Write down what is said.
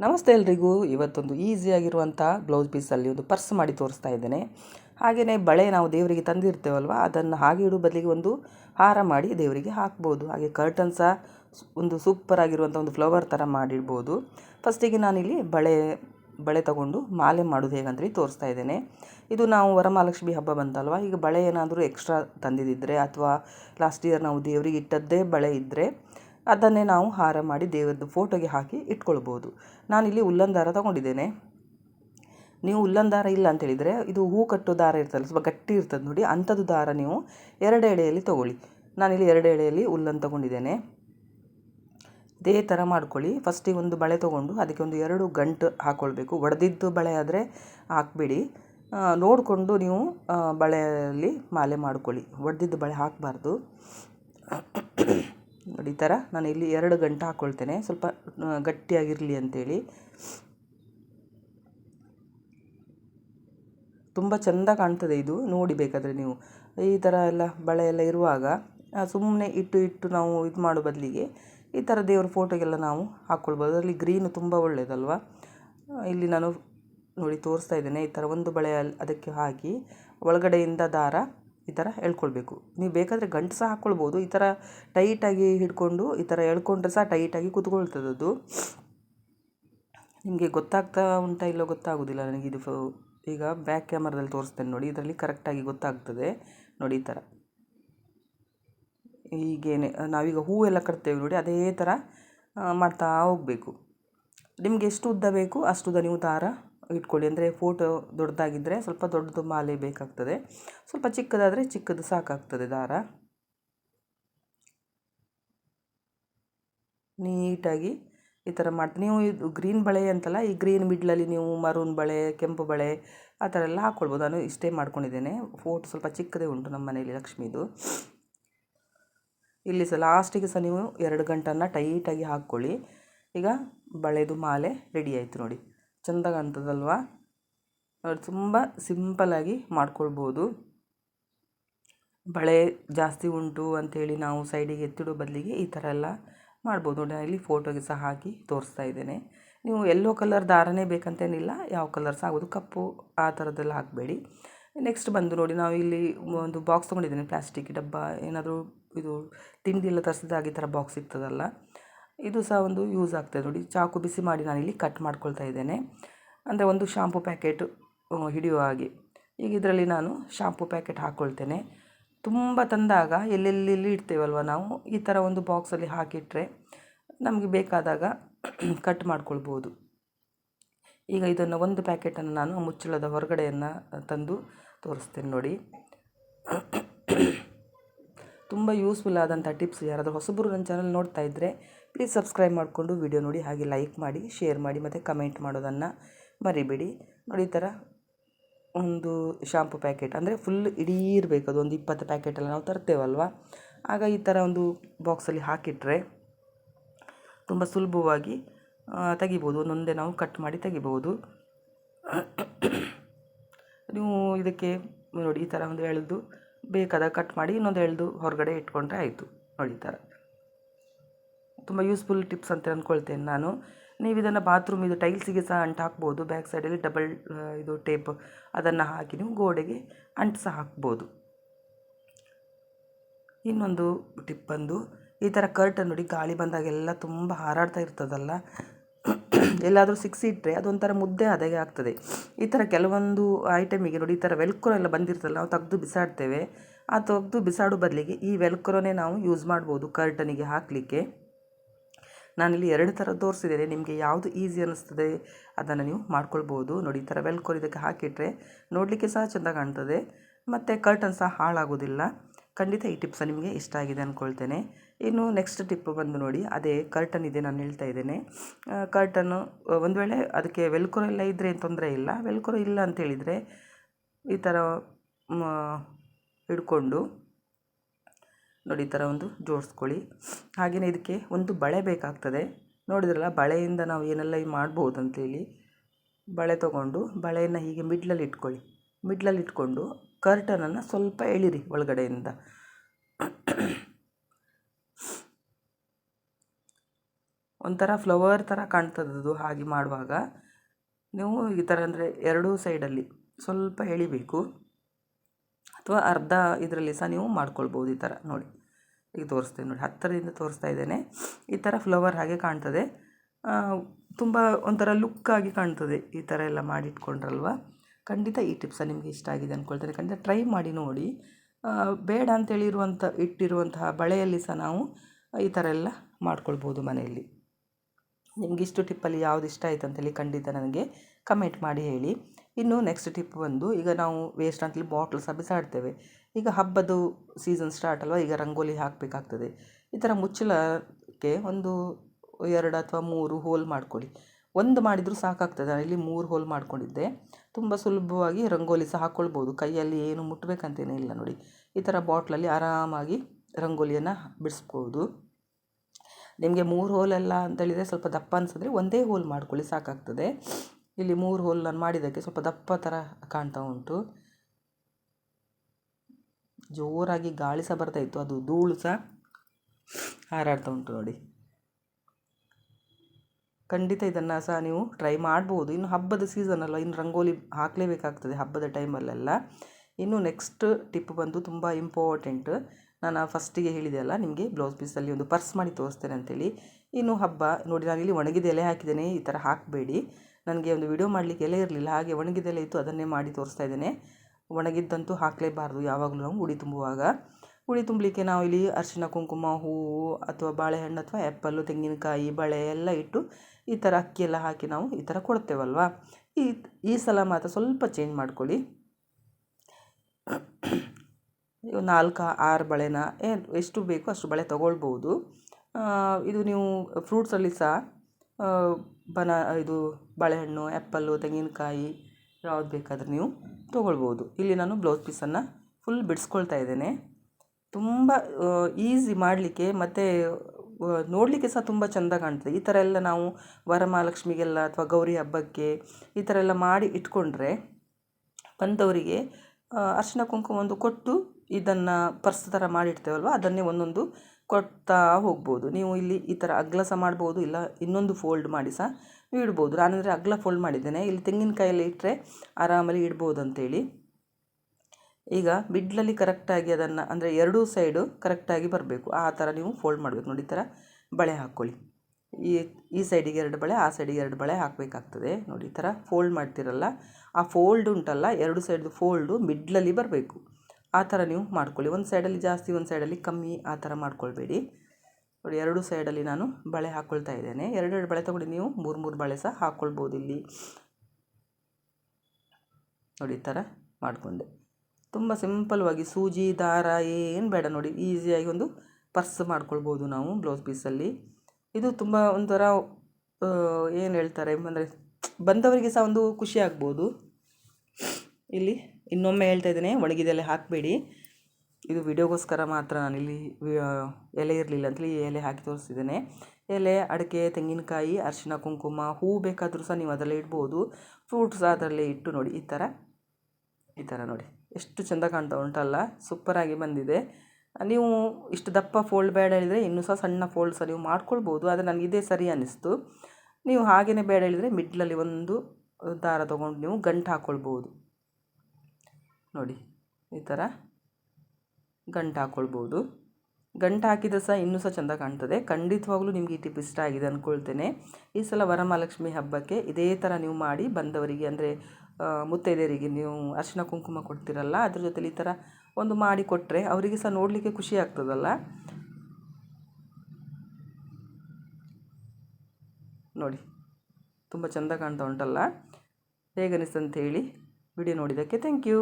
ನಮಸ್ತೆ ಎಲ್ರಿಗೂ. ಇವತ್ತೊಂದು ಈಸಿಯಾಗಿರುವಂಥ ಬ್ಲೌಸ್ ಪೀಸಲ್ಲಿ ಒಂದು ಪರ್ಸ್ ಮಾಡಿ ತೋರಿಸ್ತಾ ಇದ್ದೇನೆ. ಹಾಗೆಯೇ ಬಳೆ ನಾವು ದೇವರಿಗೆ ತಂದಿರ್ತೇವಲ್ವ, ಅದನ್ನು ಹಾಗೆ ಇಡೋ ಬದಲಿಗೆ ಒಂದು ಹಾರ ಮಾಡಿ ದೇವರಿಗೆ ಹಾಕ್ಬೋದು. ಹಾಗೆ ಕರ್ಟನ್ ಸಹ ಒಂದು ಸೂಪರ್ ಆಗಿರುವಂಥ ಒಂದು ಫ್ಲವರ್ ಥರ ಮಾಡಿಡ್ಬೋದು. ಫಸ್ಟಿಗೆ ನಾನಿಲ್ಲಿ ಬಳೆ ಬಳೆ ತಗೊಂಡು ಮಾಲೆ ಮಾಡೋದು ಹೇಗಂದ್ರೆ ತೋರಿಸ್ತಾ ಇದ್ದೇನೆ. ಇದು ನಾವು ವರಮಹಾಲಕ್ಷ್ಮಿ ಹಬ್ಬ ಬಂತಲ್ವ, ಈಗ ಬಳೆ ಏನಾದರೂ ಎಕ್ಸ್ಟ್ರಾ ತಂದಿದ್ದಿದ್ರೆ ಅಥವಾ ಲಾಸ್ಟ್ ಇಯರ್ ನಾವು ದೇವರಿಗೆ ಇಟ್ಟದ್ದೇ ಬಳೆ ಇದ್ದರೆ ಅದನ್ನೇ ನಾವು ಹಾರ ಮಾಡಿ ದೇವರದ್ದು ಫೋಟೋಗೆ ಹಾಕಿ ಇಟ್ಕೊಳ್ಬೋದು. ನಾನಿಲ್ಲಿ ಉಲ್ಲನ್ ದಾರ ತಗೊಂಡಿದ್ದೇನೆ. ನೀವು ಉಲ್ಲನ್ ದಾರ ಇಲ್ಲ ಅಂತ ಹೇಳಿದರೆ ಇದು ಹೂ ಕಟ್ಟೋ ದಾರ ಇರ್ತಲ್ಲ ಸ್ವಲ್ಪ ಗಟ್ಟಿ ಇರ್ತದೆ ನೋಡಿ, ಅಂಥದ್ದು ದಾರ ನೀವು ಎರಡು ಎಳೆಯಲ್ಲಿ ತೊಗೊಳ್ಳಿ. ನಾನಿಲ್ಲಿ ಎರಡು ಎಳೆಯಲ್ಲಿ ಉಲ್ಲನ್ ತಗೊಂಡಿದ್ದೇನೆ. ಇದೇ ಥರ ಮಾಡ್ಕೊಳ್ಳಿ. ಫಸ್ಟಿಗೆ ಒಂದು ಬಳೆ ತೊಗೊಂಡು ಅದಕ್ಕೆ ಒಂದು ಎರಡು ಗಂಟು ಹಾಕ್ಕೊಳ್ಬೇಕು ಒಡೆದಿದ್ದು ಬಳೆ ಆದರೆ ಹಾಕಬೇಡಿ. ನೋಡಿಕೊಂಡು ನೀವು ಬಳೆಯಲ್ಲಿ ಮಾಲೆ ಮಾಡ್ಕೊಳ್ಳಿ. ಒಡೆದಿದ್ದು ಬಳೆ ಹಾಕಬಾರ್ದು. ನೋಡಿ, ಈ ಥರ ನಾನು ಇಲ್ಲಿ ಎರಡು ಗಂಟೆ ಹಾಕ್ಕೊಳ್ತೇನೆ ಸ್ವಲ್ಪ ಗಟ್ಟಿಯಾಗಿರಲಿ ಅಂಥೇಳಿ ತುಂಬ ಚೆಂದ ಕಾಣ್ತದೆ ಇದು. ನೋಡಿ ಬೇಕಾದರೆ ನೀವು. ಈ ಥರ ಎಲ್ಲ ಬಳೆ ಎಲ್ಲ ಇರುವಾಗ ಸುಮ್ಮನೆ ಇಟ್ಟು ಇಟ್ಟು ನಾವು ಇದು ಮಾಡೋ ಬದಲಿಗೆ ಈ ಥರ ದೇವ್ರ ಫೋಟೋಗೆಲ್ಲ ನಾವು ಹಾಕ್ಕೊಳ್ಬೋದು ಅದರಲ್ಲಿ ಗ್ರೀನು ತುಂಬ ಒಳ್ಳೆಯದಲ್ವ ಇಲ್ಲಿ ನಾನು ನೋಡಿ ತೋರಿಸ್ತಾ ಇದ್ದೇನೆ. ಈ ಥರ ಒಂದು ಬಳೆ ಅದಕ್ಕೆ ಹಾಕಿ ಒಳಗಡೆಯಿಂದ ದಾರ ಈ ಥರ ಎಳ್ಕೊಳ್ಬೇಕು ನೀವು ಬೇಕಾದರೆ ಗಂಟು ಸಹ ಹಾಕ್ಕೊಳ್ಬೋದು. ಈ ಥರ ಟೈಟಾಗಿ ಹಿಡ್ಕೊಂಡು, ಈ ಥರ ಎಳ್ಕೊಂಡ್ರೆ ಸಹ ಟೈಟಾಗಿ ಕೂತ್ಕೊಳ್ತದದು ನಿಮಗೆ ಗೊತ್ತಾಗ್ತಾ ಉಂಟಾ ಇಲ್ಲೋ ಗೊತ್ತಾಗೋದಿಲ್ಲ ನನಗೆ ಇದು ಈಗ ಬ್ಯಾಕ್ ಕ್ಯಾಮರಾದಲ್ಲಿ ತೋರಿಸ್ತೇನೆ ನೋಡಿ. ಇದರಲ್ಲಿ ಕರೆಕ್ಟಾಗಿ ಗೊತ್ತಾಗ್ತದೆ ನೋಡಿ ಈ ಥರ. ಹೀಗೇನೆ, ನಾವೀಗ ಹೂವೆಲ್ಲ ಕಟ್ತೇವೆ ನೋಡಿ. ಅದೇ ಥರ ಮಾಡ್ತಾ ಹೋಗಬೇಕು. ನಿಮಗೆ ಎಷ್ಟು ಉದ್ದ ಬೇಕು, ಅಷ್ಟು ಉದ್ದ ನೀವು ದಾರ ಇಟ್ಕೊಳ್ಳಿ. ಅಂದರೆ ಫೋಟೋ ದೊಡ್ಡದಾಗಿದ್ದರೆ ಸ್ವಲ್ಪ ದೊಡ್ಡದು ಮಾಲೆ ಬೇಕಾಗ್ತದೆ. ಸ್ವಲ್ಪ ಚಿಕ್ಕದಾದರೆ ಚಿಕ್ಕದು ಸಾಕಾಗ್ತದೆ ದಾರ. ನೀಟಾಗಿ ಈ ಥರ ಮಾಡ್ತೀನಿ ನೀವು ಇದು ಗ್ರೀನ್ ಬಳೆ ಅಂತಲ್ಲ, ಈ ಗ್ರೀನ್ ಮಿಡ್ಲಲ್ಲಿ ನೀವು ಮರೂನ್ ಬಳೆ, ಕೆಂಪು ಬಳೆ ಆ ಥರ ಎಲ್ಲ ಹಾಕ್ಕೊಳ್ಬೋದು ನಾನು ಇಷ್ಟೇ ಮಾಡ್ಕೊಂಡಿದ್ದೇನೆ. ಫೋಟೋ ಸ್ವಲ್ಪ ಚಿಕ್ಕದೇ ಉಂಟು ನಮ್ಮ ಮನೆಯಲ್ಲಿ ಲಕ್ಷ್ಮೀದು. ಇಲ್ಲಿ ಸಹ ಲಾಸ್ಟಿಗೆ ಸಹ ನೀವು ಎರಡು ಗಂಟನ್ನು ಟೈಟಾಗಿ ಹಾಕ್ಕೊಳ್ಳಿ. ಈಗ ಬಳೆದು ಮಾಲೆ ರೆಡಿ ಆಯಿತು ನೋಡಿ. ಚೆಂದ ಕಾಣ್ತದಲ್ವಾ ನೋಡಿ, ತುಂಬ ಸಿಂಪಲಾಗಿ ಮಾಡ್ಕೊಳ್ಬೋದು. ಬಳೆ ಜಾಸ್ತಿ ಉಂಟು ಅಂಥೇಳಿ ನಾವು ಸೈಡಿಗೆ ಎತ್ತಿಡೋ ಬದಲಿಗೆ ಈ ಥರ ಎಲ್ಲ ಮಾಡ್ಬೋದು. ನೋಡಿ ಇಲ್ಲಿ ಫೋಟೋಗೆ ಸಹ ಹಾಕಿ ತೋರಿಸ್ತಾ ಇದ್ದೇನೆ. ನೀವು ಎಲ್ಲೋ ಕಲರ್ ದಾರನೇ ಬೇಕಂತೇನಿಲ್ಲ, ಯಾವ ಕಲರ್ ಸಹ ಆಗೋದು, ಕಪ್ಪು ಆ ಥರದ್ದೆಲ್ಲ ಹಾಕಬೇಡಿ. ನೆಕ್ಸ್ಟ್ ಬಂದು ನೋಡಿ, ನಾವು ಇಲ್ಲಿ ಒಂದು ಬಾಕ್ಸ್ ತೊಗೊಂಡಿದ್ದೇನೆ ಪ್ಲಾಸ್ಟಿಕ್ ಡಬ್ಬ, ಏನಾದರೂ ಇದು ತಿಂಡಿ ಎಲ್ಲ ತರಿಸಿದಾಗ ಈ ಥರ ಬಾಕ್ಸ್ ಸಿಗ್ತದಲ್ಲ ಇದು ಸಹ ಒಂದು ಯೂಸ್ ಆಗ್ತದೆ ನೋಡಿ. ಚಾಕು ಬಿಸಿ ಮಾಡಿ ನಾನಿಲ್ಲಿ ಕಟ್ ಮಾಡ್ಕೊಳ್ತಾ ಇದ್ದೇನೆ. ಅಂದರೆ ಒಂದು ಶಾಂಪು ಪ್ಯಾಕೆಟ್ ಹಿಡಿಯುವ ಹಾಗೆ. ಈಗ ಇದರಲ್ಲಿ ನಾನು ಶಾಂಪು ಪ್ಯಾಕೆಟ್ ಹಾಕ್ಕೊಳ್ತೇನೆ ತುಂಬ ತಂದಾಗ ಎಲ್ಲೆಲ್ಲಿ ಇಡ್ತೇವಲ್ವ ನಾವು? ಈ ಥರ ಒಂದು ಬಾಕ್ಸಲ್ಲಿ ಹಾಕಿಟ್ರೆ ನಮಗೆ ಬೇಕಾದಾಗ ಕಟ್ ಮಾಡ್ಕೊಳ್ಬೋದು. ಈಗ ಇದನ್ನು ಒಂದು ಪ್ಯಾಕೆಟನ್ನು ನಾನು ಮುಚ್ಚಳದ ಹೊರಗಡೆಯನ್ನು ತಂದು ತೋರಿಸ್ತೇನೆ ನೋಡಿ. ತುಂಬ ಯೂಸ್ಫುಲ್ ಆದಂಥ ಟಿಪ್ಸ್ ಯಾರಾದರೂ ಹೊಸಬರು ನನ್ನ ಚಾನಲ್ ನೋಡ್ತಾ ಇದ್ದರೆ ಪ್ಲೀಸ್ ಸಬ್ಸ್ಕ್ರೈಬ್ ಮಾಡಿಕೊಂಡು ವಿಡಿಯೋ ನೋಡಿ, ಹಾಗೆ ಲೈಕ್ ಮಾಡಿ ಶೇರ್ ಮಾಡಿ, ಮತ್ತು ಕಮೆಂಟ್ ಮಾಡೋದನ್ನು ಮರಿಬೇಡಿ. ನೋಡಿ ಈ ಥರ ಒಂದು ಶಾಂಪು ಪ್ಯಾಕೆಟ್ ಅಂದರೆ ಫುಲ್ ಇಡೀ ಇರಬೇಕು, ಅದು ಒಂದು ಇಪ್ಪತ್ತು ಪ್ಯಾಕೆಟಲ್ಲಿ ನಾವು ತರ್ತೇವಲ್ವ? ಆಗ ಈ ಥರ ಒಂದು ಬಾಕ್ಸಲ್ಲಿ ಹಾಕಿಟ್ರೆ ತುಂಬ ಸುಲಭವಾಗಿ ತೆಗಿಬೋದು. ಒಂದೊಂದೇ ನಾವು ಕಟ್ ಮಾಡಿ ತೆಗಿಬೋದು. ನೀವು ಇದಕ್ಕೆ ನೋಡಿ ಈ ಥರ ಒಂದು ಎಳೆದು ಬೇಕಾದಾಗ ಕಟ್ ಮಾಡಿ ಇನ್ನೊಂದು ಎಳೆದು ಹೊರಗಡೆ ಇಟ್ಕೊಂಡ್ರೆ ಆಯಿತು. ನೋಡಿ ಈ ಥರ ತುಂಬ ಯೂಸ್ಫುಲ್ ಟಿಪ್ಸ್ ಅಂತ ಅಂದ್ಕೊಳ್ತೇನೆ ನಾನು. ನೀವು ಇದನ್ನು ಬಾತ್ರೂಮ್ ಇದು ಟೈಲ್ಸಿಗೆ ಸಹ ಅಂಟು ಹಾಕ್ಬೋದು ಬ್ಯಾಕ್ ಸೈಡಲ್ಲಿ ಡಬಲ್ ಇದು ಟೇಪ್ ಅದನ್ನು ಹಾಕಿ ನೀವು ಗೋಡೆಗೆ ಅಂಟು ಸಹ ಹಾಕ್ಬೋದು. ಇನ್ನೊಂದು ಟಿಪ್ ಬಂದು, ಈ ಥರ ಕರ್ಟನ್ ನೋಡಿ ಗಾಳಿ ಬಂದಾಗೆಲ್ಲ ತುಂಬ ಹಾರಾಡ್ತಾ ಇರ್ತದಲ್ಲ. ಎಲ್ಲಾದರೂ ಸಿಕ್ಸಿಟ್ರೆ ಅದೊಂಥರ ಮುದ್ದೆ ಆದಾಗೆ ಆಗ್ತದೆ. ಈ ಥರ ಕೆಲವೊಂದು ಐಟಮಿಗೆ ನೋಡಿ ಈ ಥರ ವೆಲ್ಕ್ರೋ ಎಲ್ಲ ಬಂದಿರ್ತಲ್ಲ ನಾವು ತೆಗೆದು ಬಿಸಾಡ್ತೇವೆ. ಆ ತೆಗೆದು ಬಿಸಾಡೋ ಬದಲಿಗೆ ಈ ವೆಲ್ಕ್ರೋನೇ ನಾವು ಯೂಸ್ ಮಾಡ್ಬೋದು ಕರ್ಟನಿಗೆ ಹಾಕಲಿಕ್ಕೆ. ನಾನಿಲ್ಲಿ ಎರಡು ಥರ ತೋರಿಸಿದ್ದೇನೆ. ನಿಮಗೆ ಯಾವುದು ಈಸಿ ಅನ್ನಿಸ್ತದೆ ಅದನ್ನು ನೀವು ಮಾಡ್ಕೊಳ್ಬೋದು. ನೋಡಿ, ಈ ಥರ ವೆಲ್ಕೋರ್ ಇದಕ್ಕೆ ಹಾಕಿಟ್ರೆ ನೋಡಲಿಕ್ಕೆ ಸಹ ಚೆಂದ ಕಾಣ್ತದೆ. ಮತ್ತು ಕರ್ಟನ್ ಸಹ ಹಾಳಾಗೋದಿಲ್ಲ. ಖಂಡಿತ ಈ ಟಿಪ್ಸ ನಿಮಗೆ ಇಷ್ಟ ಆಗಿದೆ ಅಂದ್ಕೊಳ್ತೇನೆ ಇನ್ನು ನೆಕ್ಸ್ಟ್ ಟಿಪ್ ಬಂದು ನೋಡಿ, ಅದೇ ಕರ್ಟನ್ ಇದೆ ನಾನು ಹೇಳ್ತಾ ಇದ್ದೇನೆ. ಕರ್ಟನ್ನು ಒಂದು ವೇಳೆ ಅದಕ್ಕೆ ವೆಲ್ಕೋರ್ ಎಲ್ಲ ಇದ್ದರೆ ಏನು ತೊಂದರೆ ಇಲ್ಲ. ವೆಲ್ಕೋರ್ ಇಲ್ಲ ಅಂತ ಹೇಳಿದರೆ ಈ ಥರ ಹಿಡ್ಕೊಂಡು ನೋಡಿ ಈ ಥರ ಒಂದು ಜೋಡಿಸ್ಕೊಳ್ಳಿ. ಹಾಗೆಯೇ ಇದಕ್ಕೆ ಒಂದು ಬಳೆ ಬೇಕಾಗ್ತದೆ. ನೋಡಿದ್ರಲ್ಲ, ಬಳೆಯಿಂದ ನಾವು ಏನೆಲ್ಲ ಮಾಡ್ಬೋದು ಅಂತೇಳಿ ಬಳೆ ತೊಗೊಂಡು ಬಳೆಯನ್ನು ಹೀಗೆ ಮಿಡ್ಲಲ್ಲಿ ಇಟ್ಕೊಳ್ಳಿ. ಮಿಡ್ಲಲ್ಲಿ ಇಟ್ಕೊಂಡು ಕರ್ಟನನ್ನು ಸ್ವಲ್ಪ ಎಳಿರಿ ಒಳಗಡೆಯಿಂದ. ಒಂಥರ ಫ್ಲವರ್ ಥರ ಕಾಣ್ತದದು ಹಾಗೆ ಮಾಡುವಾಗ. ನೀವು ಈ ಥರ ಅಂದರೆ ಎರಡೂ ಸೈಡಲ್ಲಿ ಸ್ವಲ್ಪ ಎಳಿಬೇಕು. ಅಥವಾ ಅರ್ಧ ಇದರಲ್ಲಿ ಸಹ ನೀವು ಮಾಡ್ಕೊಳ್ಬೋದು ಈ ಥರ ನೋಡಿ. ಈಗ ತೋರಿಸ್ತೇನೆ ನೋಡಿ, ಹತ್ತಿರದಿಂದ ತೋರಿಸ್ತಾ ಇದ್ದೇನೆ. ಈ ಥರ ಫ್ಲವರ್ ಹಾಗೆ ಕಾಣ್ತದೆ. ತುಂಬ ಒಂಥರ ಲುಕ್ಕಾಗಿ ಕಾಣ್ತದೆ. ಈ ಥರ ಎಲ್ಲ ಮಾಡಿಟ್ಕೊಂಡ್ರಲ್ವ? ಖಂಡಿತ ಈ ಟಿಪ್ಸ ನಿಮಗೆ ಇಷ್ಟ ಆಗಿದೆ ಅಂದ್ಕೊಳ್ತೇನೆ ಖಂಡಿತ ಟ್ರೈ ಮಾಡಿ ನೋಡಿ. ಬೇಡ ಅಂತೇಳಿರುವಂಥ ಇಟ್ಟಿರುವಂತಹ ಬಳೆಯಲ್ಲಿ ಸಹ ನಾವು ಈ ಥರ ಎಲ್ಲ ಮಾಡ್ಕೊಳ್ಬೋದು ಮನೆಯಲ್ಲಿ. ನಿಮಗಿಷ್ಟು ಟಿಪ್ಪಲ್ಲಿ ಯಾವುದು ಇಷ್ಟ ಆಯಿತು ಅಂತೇಳಿ ಖಂಡಿತ ನನಗೆ ಕಮೆಂಟ್ ಮಾಡಿ ಹೇಳಿ. ಇನ್ನು ನೆಕ್ಸ್ಟ್ ಟಿಪ್ ಬಂದು ಈಗ ನಾವು ವೇಸ್ಟ್ ಅಂತಲಿ ಬಾಟ್ಲ್ ಸಹ ಬಿಸಾಡ್ತೇವೆ. ಈಗ ಹಬ್ಬದ್ದು ಸೀಸನ್ ಸ್ಟಾರ್ಟ್ ಅಲ್ವಾ, ಈಗ ರಂಗೋಲಿ ಹಾಕಬೇಕಾಗ್ತದೆ. ಈ ಥರ ಮುಚ್ಚಲಕ್ಕೆ ಒಂದು ಎರಡು ಅಥವಾ ಮೂರು ಹೋಲ್ ಮಾಡ್ಕೊಳ್ಳಿ. ಒಂದು ಮಾಡಿದರೂ ಸಾಕಾಗ್ತದೆ ಇಲ್ಲಿ ಮೂರು ಹೋಲ್ ಮಾಡ್ಕೊಂಡಿದ್ದೆ. ತುಂಬ ಸುಲಭವಾಗಿ ರಂಗೋಲಿ ಸಹ ಹಾಕ್ಕೊಳ್ಬೋದು. ಕೈಯಲ್ಲಿ ಏನು ಮುಟ್ಟಬೇಕಂತೇನೆ ಇಲ್ಲ ನೋಡಿ. ಈ ಥರ ಬಾಟ್ಲಲ್ಲಿ ಆರಾಮಾಗಿ ರಂಗೋಲಿಯನ್ನು ಬಿಡಿಸ್ಬೋದು. ನಿಮಗೆ ಮೂರು ಹೋಲೆಲ್ಲ ಅಂತೇಳಿದರೆ ಸ್ವಲ್ಪ ದಪ್ಪ ಅನಿಸಿದ್ರೆ ಒಂದೇ ಹೋಲ್ ಮಾಡ್ಕೊಳ್ಳಿ, ಸಾಕಾಗ್ತದೆ. ಇಲ್ಲಿ ಮೂರು ಹೋಲ್ ನಾನು ಮಾಡಿದ್ದಕ್ಕೆ ಸ್ವಲ್ಪ ದಪ್ಪ ಥರ ಕಾಣ್ತಾ ಉಂಟು. ಜೋರಾಗಿ ಗಾಳಿ ಸಹ ಬರ್ತಾ ಇತ್ತು, ಅದು ಧೂಳು ಸಹ ಹಾರಾಡ್ತಾ ಉಂಟು ನೋಡಿ. ಖಂಡಿತ ಇದನ್ನು ಸಹ ನೀವು ಟ್ರೈ ಮಾಡ್ಬೋದು. ಇನ್ನು ಹಬ್ಬದ ಸೀಸನ್ ಅಲ್ಲ ಇನ್ನು ರಂಗೋಲಿ ಹಾಕಲೇಬೇಕಾಗ್ತದೆ ಹಬ್ಬದ ಟೈಮಲ್ಲೆಲ್ಲ ಇನ್ನು ನೆಕ್ಸ್ಟ್ ಟಿಪ್ ಬಂದು ತುಂಬ ಇಂಪಾರ್ಟೆಂಟ್ ನಾನು ಫಸ್ಟಿಗೆ ಹೇಳಿದೆ ಅಲ್ಲ, ನಿಮಗೆ ಬ್ಲೌಸ್ ಪೀಸಲ್ಲಿ ಒಂದು ಪರ್ಸ್ ಮಾಡಿ ತೋರಿಸ್ತೇನೆ ಅಂತೇಳಿ. ಇನ್ನು ಹಬ್ಬ ನೋಡಿ ನಾನು ಇಲ್ಲಿ ಒಣಗಿದ ಎಲೆ ಹಾಕಿದ್ದೇನೆ, ಈ ಥರ ಹಾಕಬೇಡಿ. ನನಗೆ ಒಂದು ವಿಡಿಯೋ ಮಾಡಲಿಕ್ಕೆ ಎಲ್ಲೇ ಇರಲಿಲ್ಲ, ಹಾಗೆ ಒಣಗಿದ್ದೆಲ್ಲ ಇತ್ತು, ಅದನ್ನೇ ಮಾಡಿ ತೋರಿಸ್ತಾ ಇದ್ದೇನೆ. ಒಣಗಿದ್ದಂತೂ ಹಾಕಲೇಬಾರ್ದು, ಯಾವಾಗಲೂ ನಾವು ಉಡಿ ತುಂಬುವಾಗ. ಉಡಿ ತುಂಬಲಿಕ್ಕೆ ನಾವು ಇಲ್ಲಿ ಅರಿಶಿನ ಕುಂಕುಮ, ಹೂವು ಅಥವಾ ಬಾಳೆಹಣ್ಣು ಅಥವಾ ಆ್ಯಪಲ್ಲು, ತೆಂಗಿನಕಾಯಿ, ಬಳೆ ಎಲ್ಲ ಇಟ್ಟು ಈ ಥರ ಅಕ್ಕಿ ಎಲ್ಲ ಹಾಕಿ ನಾವು ಈ ಥರ ಕೊಡ್ತೇವಲ್ವಾ? ಈ ಈ ಸಲ ಮಾತ್ರ ಸ್ವಲ್ಪ ಚೇಂಜ್ ಮಾಡ್ಕೊಳ್ಳಿ. ನಾಲ್ಕು, ಆರು ಬಳೆನ, ಏನು ಎಷ್ಟು ಬೇಕೋ ಅಷ್ಟು ಬಳೆ ತೊಗೊಳ್ಬೋದು. ಇದು ನೀವು ಫ್ರೂಟ್ಸಲ್ಲಿ ಸಹ ಬನ, ಇದು ಬಾಳೆಹಣ್ಣು ಆ್ಯಪ್ಪಲ್ಲು ತೆಂಗಿನಕಾಯಿ ಯಾವ್ದು ಬೇಕಾದರೂ ನೀವು ತೊಗೊಳ್ಬೋದು. ಇಲ್ಲಿ ನಾನು ಬ್ಲೌಸ್ ಪೀಸನ್ನು ಫುಲ್ ಬಿಡಿಸ್ಕೊಳ್ತಾ ಇದ್ದೇನೆ. ತುಂಬ ಈಸಿ ಮಾಡಲಿಕ್ಕೆ ಮತ್ತು ನೋಡಲಿಕ್ಕೆ ಸಹ ತುಂಬ ಚೆಂದ ಕಾಣ್ತದೆ. ಈ ಥರ ಎಲ್ಲ ನಾವು ವರಮಹಾಲಕ್ಷ್ಮಿಗೆಲ್ಲ ಅಥವಾ ಗೌರಿ ಹಬ್ಬಕ್ಕೆ ಈ ಥರ ಎಲ್ಲ ಮಾಡಿ ಇಟ್ಕೊಂಡ್ರೆ ಬಂದವರಿಗೆ ಅರಿಶಿನ ಕುಂಕುಮ ಒಂದು ಕೊಟ್ಟು ಇದನ್ನು ಪರ್ಸ್ ಥರ ಮಾಡಿಡ್ತೇವಲ್ವ, ಅದನ್ನೇ ಒಂದೊಂದು ಕೊಡ್ತಾ ಹೋಗ್ಬೋದು. ನೀವು ಇಲ್ಲಿ ಈ ಥರ ಅಗ್ಲ ಸಹ ಮಾಡ್ಬೋದು, ಇಲ್ಲ ಇನ್ನೊಂದು ಫೋಲ್ಡ್ ಮಾಡಿ ಸಹ ಇಡ್ಬೋದು. ನಾನಂದರೆ ಅಗ್ಲ ಫೋಲ್ಡ್ ಮಾಡಿದ್ದೇನೆ. ಇಲ್ಲಿ ತೆಂಗಿನಕಾಯಲ್ಲಿ ಇಟ್ಟರೆ ಆರಾಮಲ್ಲಿ ಇಡ್ಬೋದು ಅಂತೇಳಿ ಈಗ ಮಿಡ್ಲಲ್ಲಿ ಕರೆಕ್ಟಾಗಿ ಅದನ್ನು, ಅಂದರೆ ಎರಡೂ ಸೈಡು ಕರೆಕ್ಟಾಗಿ ಬರಬೇಕು. ಆ ಥರ ನೀವು ಫೋಲ್ಡ್ ಮಾಡಬೇಕು. ನೋಡಿ ಈ ಥರ ಬಳೆ ಹಾಕ್ಕೊಳ್ಳಿ. ಈ ಈ ಸೈಡಿಗೆ ಎರಡು ಬಳೆ, ಆ ಸೈಡಿಗೆ ಎರಡು ಬಳೆ ಹಾಕಬೇಕಾಗ್ತದೆ. ನೋಡಿ ಈ ಥರ ಫೋಲ್ಡ್ ಮಾಡ್ತಿರಲ್ಲ. ಆ ಫೋಲ್ಡ್ ಉಂಟಲ್ಲ, ಎರಡು ಸೈಡ್ದು ಫೋಲ್ಡು ಮಿಡ್ಲಲ್ಲಿ ಬರಬೇಕು. ಆ ಥರ ನೀವು ಮಾಡ್ಕೊಳ್ಳಿ. ಒಂದು ಸೈಡಲ್ಲಿ ಜಾಸ್ತಿ, ಒಂದು ಸೈಡಲ್ಲಿ ಕಮ್ಮಿ ಆ ಥರ ಮಾಡ್ಕೊಳ್ಬೇಡಿ. ನೋಡಿ, ಎರಡು ಸೈಡಲ್ಲಿ ನಾನು ಬಳೆ ಹಾಕ್ಕೊಳ್ತಾ ಇದ್ದೇನೆ. ಎರಡೆರಡು ಬಳೆ ತಗೊಂಡು ನೀವು ಮೂರು ಮೂರು ಬಳೆ ಸಹ ಹಾಕ್ಕೊಳ್ಬೋದು ಇಲ್ಲಿ. ನೋಡಿ, ಈ ಥರ ಮಾಡಿಕೊಂಡೆ. ತುಂಬ ಸಿಂಪಲ್ವಾಗಿ ಸೂಜಿ, ದಾರ, ಏನು ಬೇಡ ನೋಡಿ. ಈಸಿಯಾಗಿ ಒಂದು ಪರ್ಸ್ ಮಾಡ್ಕೊಳ್ಬೋದು ನಾವು ಬ್ಲೌಸ್ ಪೀಸಲ್ಲಿ. ಇದು ತುಂಬ ಒಂಥರ ಏನು ಹೇಳ್ತಾರೆ, ಅಂದರೆ ಬಂದವರಿಗೆ ಸಹ ಒಂದು ಖುಷಿ ಆಗ್ಬೋದು. ಇಲ್ಲಿ ಇನ್ನೊಮ್ಮೆ ಹೇಳ್ತಾ ಇದ್ದೇನೆ, ಒಣಗಿದೆಲೆ ಹಾಕಬೇಡಿ. ಇದು ವಿಡಿಯೋಗೋಸ್ಕರ ಮಾತ್ರ ನಾನಿಲ್ಲಿ ಎಲೆ ಇರಲಿಲ್ಲ ಅಂತೇಳಿ ಎಲೆ ಹಾಕಿ ತೋರಿಸ್ತಿದ್ದೇನೆ ಎಲೆ, ಅಡಿಕೆ, ತೆಂಗಿನಕಾಯಿ ಅರಿಶಿನ ಕುಂಕುಮ, ಹೂ ಬೇಕಾದರೂ ಸಹ ನೀವು ಅದರಲ್ಲೇ ಇಡ್ಬೋದು. ಫ್ರೂಟ್ಸ್ ಅದರಲ್ಲೇ ಇಟ್ಟು ನೋಡಿ, ಈ ಥರ ಈ ಥರ ನೋಡಿ. ಎಷ್ಟು ಚೆಂದ ಕಾಣ್ತಾ ಉಂಟಲ್ಲ, ಸೂಪರಾಗಿ ಬಂದಿದೆ. ನೀವು ಇಷ್ಟು ದಪ್ಪ ಫೋಲ್ಡ್ ಬೇಡ ಹೇಳಿದರೆ ಇನ್ನೂ ಸಹ ಸಣ್ಣ ಫೋಲ್ಡ್ ಸಹ ನೀವು ಮಾಡ್ಕೊಳ್ಬೋದು, ಆದರೆ ನನಗೆ ಇದೇ ಸರಿ ಅನ್ನಿಸ್ತು. ನೀವು ಹಾಗೆಯೇ ಬೇಡ ಹೇಳಿದರೆ ಮಿಡ್ಲಲ್ಲಿ ಒಂದು ದಾರ ತೊಗೊಂಡು ನೀವು ಗಂಟು ಹಾಕ್ಕೊಳ್ಬೋದು ನೋಡಿ, ಈ ಥರ ಗಂಟು ಹಾಕ್ಕೊಳ್ಬೋದು ಗಂಟು ಹಾಕಿದ್ರೆ ಸಹ ಇನ್ನೂ ಸಹ ಚೆಂದ ಕಾಣ್ತದೆ. ಖಂಡಿತವಾಗ್ಲೂ ನಿಮಗೆ ಈ ಟಿಪ್ ಇಷ್ಟ ಆಗಿದೆ ಅಂದ್ಕೊಳ್ತೇನೆ ಈ ಸಲ ವರಮಹಾಲಕ್ಷ್ಮಿ ಹಬ್ಬಕ್ಕೆ ಇದೇ ಥರ ನೀವು ಮಾಡಿ ಬಂದವರಿಗೆ, ಅಂದರೆ ಮುತ್ತೈದೆಯರಿಗೆ ನೀವು ಅರಿಶಿನ ಕುಂಕುಮ ಕೊಡ್ತೀರಲ್ಲ, ಅದ್ರ ಜೊತೆಲಿ ಈ ಥರ ಒಂದು ಮಾಡಿ ಕೊಟ್ಟರೆ ಅವರಿಗೆ ಸಹ ನೋಡಲಿಕ್ಕೆ ಖುಷಿ ಆಗ್ತದಲ್ಲ. ನೋಡಿ, ತುಂಬ ಚೆಂದ ಕಾಣ್ತಾ ಉಂಟಲ್ಲ. ಹೇಗನಿಸ್ತಂತ ಹೇಳಿ ವಿಡಿಯೋ ನೋಡಿದ್ದಕ್ಕೆ ಥ್ಯಾಂಕ್ ಯು